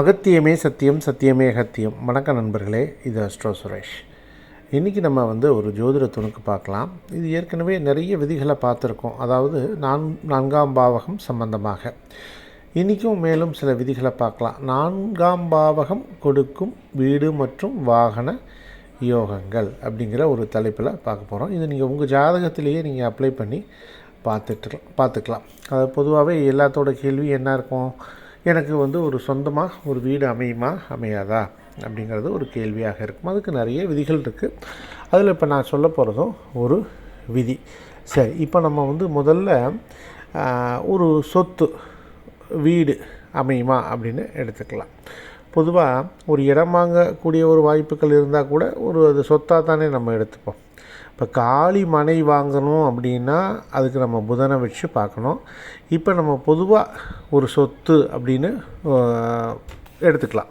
அகத்தியமே சத்தியம் சத்தியமே அகத்தியம். வணக்கம் நண்பர்களே இது அஸ்ட்ரோ சுரேஷ். இன்றைக்கி நம்ம வந்து ஒரு ஜோதிட துணுக்கு பார்க்கலாம். இது ஏற்கனவே நிறைய விதிகளை பார்த்துருக்கோம். அதாவது நான் நான்காம் பாவகம் சம்பந்தமாக. இன்றைக்கும் மேலும் சில விதிகளை பார்க்கலாம். நான்காம் பாவகம் கொடுக்கும் வீடு மற்றும் வாகன யோகங்கள் அப்படிங்கிற ஒரு தலைப்பில் பார்க்க போகிறோம் இது நீங்கள் உங்கள் ஜாதகத்திலேயே நீங்கள் அப்ளை பண்ணி பார்த்துட்டு பார்த்துக்கலாம். அது பொதுவாகவே எல்லாத்தோட கேள்வி என்ன இருக்கும்? எனக்கு வந்து ஒரு சொந்தமாக ஒரு வீடு அமையுமா அமையாதா? அப்படிங்கிறது ஒரு கேள்வியாக இருக்கும். அதுக்கு நிறைய விதிகள் இருக்குது அதில் இப்போ நான் சொல்ல போகிறதும் ஒரு விதி. சரி இப்போ நம்ம வந்து முதல்ல ஒரு சொத்து வீடு அமையுமா அப்படின்னு எடுத்துக்கலாம். பொதுவாக ஒரு இடம் வாங்கக்கூடிய ஒரு வாய்ப்புகள் இருந்தால் கூட ஒரு அது சொத்தாக தானே நம்ம எடுத்துப்போம். இப்போ காலி மனை வாங்கணும் அப்படின்னா அதுக்கு நம்ம புதனை வச்சு பார்க்கணும். இப்போ நம்ம பொதுவாக ஒரு சொத்து அப்படின்னு எடுத்துக்கலாம்.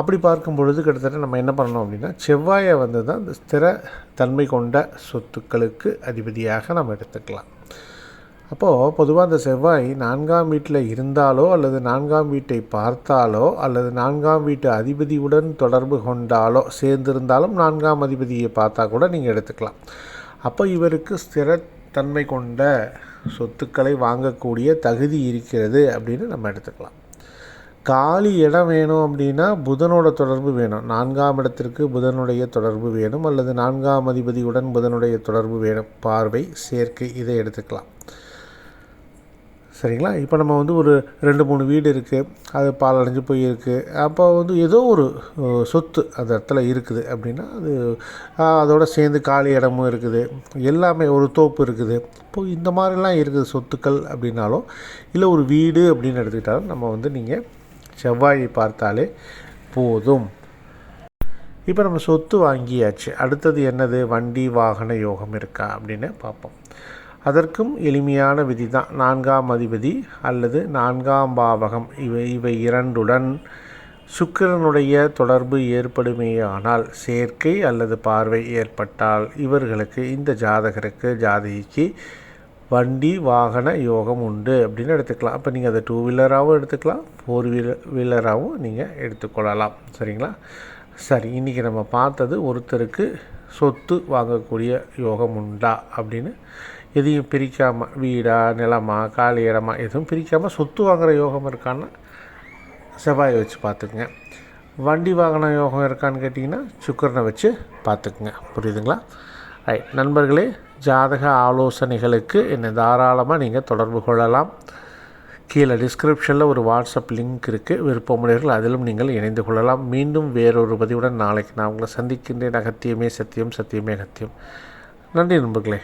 அப்படி பார்க்கும் பொழுது கிட்டத்தட்ட நம்ம என்ன பண்ணணும் அப்படின்னா செவ்வாயை வந்து தான் இந்த ஸ்திர தன்மை கொண்ட சொத்துக்களுக்கு அதிபதியாக நம்ம எடுத்துக்கலாம். அப்போது பொதுவாக அந்த செவ்வாய் நான்காம் வீட்டில் இருந்தாலோ அல்லது நான்காம் வீட்டை பார்த்தாலோ அல்லது நான்காம் வீட்டு அதிபதியுடன் தொடர்பு கொண்டாலோ சேர்ந்திருந்தாலும் நான்காம் அதிபதியை பார்த்தா கூட நீங்கள் எடுத்துக்கலாம். அப்போ இவருக்கு ஸ்திரத்தன்மை கொண்ட சொத்துக்களை வாங்கக்கூடிய தகுதி இருக்கிறது அப்படின்னு நம்ம எடுத்துக்கலாம். காலி இடம் வேணும் அப்படின்னா புதனோட தொடர்பு வேணும். நான்காம் இடத்திற்கு புதனுடைய தொடர்பு வேணும் அல்லது நான்காம் அதிபதியுடன் புதனுடைய தொடர்பு வேணும். பார்வை சேர்க்கை இதை எடுத்துக்கலாம். சரிங்களா? இப்போ நம்ம வந்து ஒரு ரெண்டு மூணு வீடு இருக்குது அது பாலடைஞ்சு போய் இருக்குது அப்போ வந்து ஏதோ ஒரு சொத்து அந்த இடத்துல இருக்குது அப்படின்னா அது அதோட சேர்ந்து காலி இடமும் இருக்குது. எல்லாமே ஒரு தோப்பு இருக்குது. இப்போ இந்த மாதிரிலாம் இருக்குது சொத்துக்கள் அப்படின்னாலும் இல்லை ஒரு வீடு அப்படின்னு எடுத்துக்கிட்டாலும் நம்ம வந்து நீங்கள் செவ்வாயை பார்த்தாலே போதும். இப்போ நம்ம சொத்து வாங்கியாச்சு. அடுத்தது என்னது? வண்டி வாகன யோகம் இருக்கா அப்படின்னு பார்ப்போம். அதற்கும் எளிமையான விதி தான் நான்காம் அதிபதி அல்லது நான்காம் பாவகம். இவை இவை இரண்டுடன் சுக்கிரனுடைய தொடர்பு ஏற்படுமேயானால் சேர்க்கை அல்லது பார்வை ஏற்பட்டால் இவர்களுக்கு இந்த ஜாதகருக்கு ஜாதகிக்கு வண்டி வாகன யோகம் உண்டு அப்படின்னு எடுத்துக்கலாம். அப்போ நீங்கள் அதை டூ வீலராகவும் எடுத்துக்கலாம் ஃபோர் வீலர் வீலராகவும் நீங்கள் எடுத்துக்கொள்ளலாம். சரிங்களா? சரி இன்றைக்கி நம்ம பார்த்தது ஒருத்தருக்கு சொத்து வாங்கக்கூடிய யோகம் உண்டா அப்படின்னு எதையும் பிரிக்காமல் வீடா நிலமா காலி இடமா எதுவும் பிரிக்காமல் சொத்து வாங்குகிற யோகம் இருக்கான்னு செவ்வாயை வச்சு பார்த்துக்குங்க. வண்டி வாகன யோகம் இருக்கான்னு கேட்டிங்கன்னா சுக்கரனை வச்சு பார்த்துக்குங்க. புரியுதுங்களா? ரைட் நண்பர்களே ஜாதக ஆலோசனைகளுக்கு என்னை தாராளமாக நீங்கள் தொடர்பு கொள்ளலாம். கீழே டிஸ்கிரிப்ஷனில் ஒரு வாட்ஸ்அப் லிங்க் இருக்குது விருப்பமுடையவர்கள் அதிலும் நீங்கள் இணைந்து கொள்ளலாம். மீண்டும் வேறொரு பதிவுடன் நாளைக்கு நான் உங்களை சந்திக்கின்றேன். அகத்தியமே சத்தியம் சத்தியமே அகத்தியம். நன்றி நண்பர்களே.